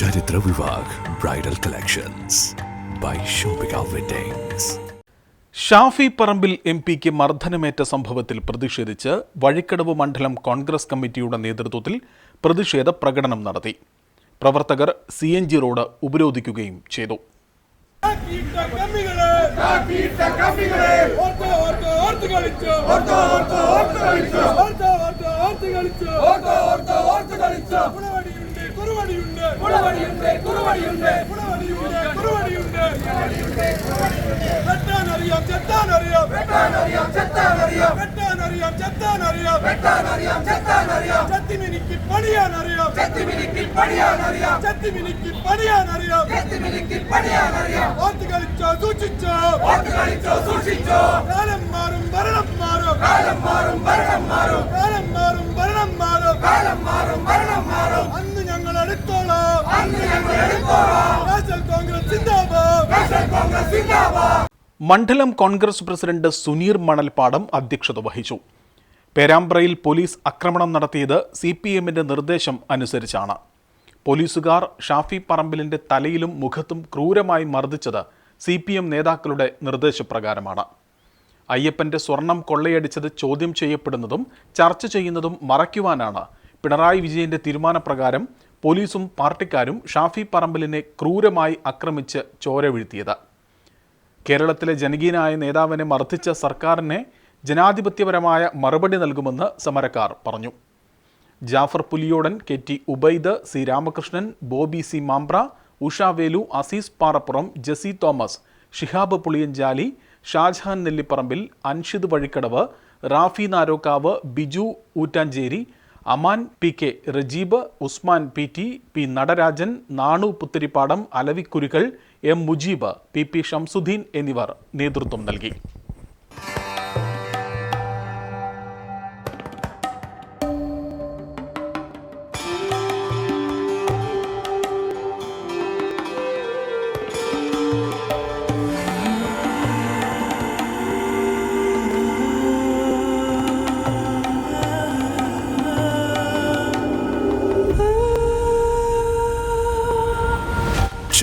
Charithra Vivah bridal collections by Shopika weddings Shafi Parambil M പിക്ക് മർദ്ദനമേറ്റ സംഭവത്തിൽ പ്രതിഷേധിച്ച് വഴിക്കടവ് മണ്ഡലം കോൺഗ്രസ് കമ്മിറ്റിയുടെ നേതൃത്വത്തിൽ പ്രതിഷേധ പ്രകടനം നടത്തി പ്രവർത്തകർ സി എൻ ജി റോഡ് ഉപരോധിക്കുകയും ചെയ്തു കളിച്ചു குளவடியுண்டே குளவடியுண்டே குளவடியுண்டே குளவடியுண்டே வெட்டான் அறியாம் செத்தான் அறியாம். வெட்டான் அறியாம் செத்தான் அறியாம். வெட்டான் அறியாம் செத்தான் அறியாம். வெட்டான் அறியாம் செத்தான் அறியாம். சத்திமினிக்கு பணியான் அறியாம். சத்திமினிக்கு பணியான் அறியாம். சத்திமினிக்கு பணியான் அறியாம். சத்திமினிக்கு பணியான் அறியாம். வாத்து கழிச்சோ சூச்சிச்சோ வாத்து கழிச்சோ சூச்சிச்சோ காலம் மாறும் மரணம் மாறும். காலம் மாறும் மரணம் மாறும். காலம் மாறும் மரணம் மாறும். காலம் മണ്ഡലം കോൺഗ്രസ് പ്രസിഡന്റ് സുനീർ മണൽപാടം അധ്യക്ഷത വഹിച്ചു. പേരാമ്പ്രയിൽ പോലീസ് ആക്രമണം നടത്തിയത് സി പി എമ്മിന്റെ നിർദ്ദേശം അനുസരിച്ചാണ്. പോലീസുകാർ ഷാഫി പറമ്പിലിന്റെ തലയിലും മുഖത്തും ക്രൂരമായി മർദ്ദിച്ചത് സി പി എം നേതാക്കളുടെ നിർദ്ദേശപ്രകാരമാണ്. അയ്യപ്പന്റെ സ്വർണം കൊള്ളയടിച്ചത് ചോദ്യം ചെയ്യപ്പെടുന്നതും ചർച്ച ചെയ്യുന്നതും മറയ്ക്കുവാനാണ് പിണറായി വിജയന്റെ തീരുമാനപ്രകാരം പോലീസും പാർട്ടിക്കാരും ഷാഫി പറമ്പിലിനെ ക്രൂരമായി ആക്രമിച്ച് ചോര വീഴ്ത്തിയത്. കേരളത്തിലെ ജനകീയനായ നേതാവിനെ മർദ്ദിച്ച സർക്കാരിനെ ജനാധിപത്യപരമായ മറുപടി നൽകുമെന്ന് സമരക്കാർ പറഞ്ഞു. Jafar Puliyodan K T Ubaid C Ramakrishnan Bobby C Mambra Ushavelu Aziz Parappuram Jessy Thomas Shihab Puliyanchali Shajahan Nellipparambil Anshid Vazhikkadavu Rafi Narokkavu Biju Oottancheri Aman P K Rajeeb Usman P T P Natarajan Nanu Puthirippadam Alavikkurukal M Mujeeb P P Shamsuddin എന്നിവർ നേതൃത്വം നൽകി.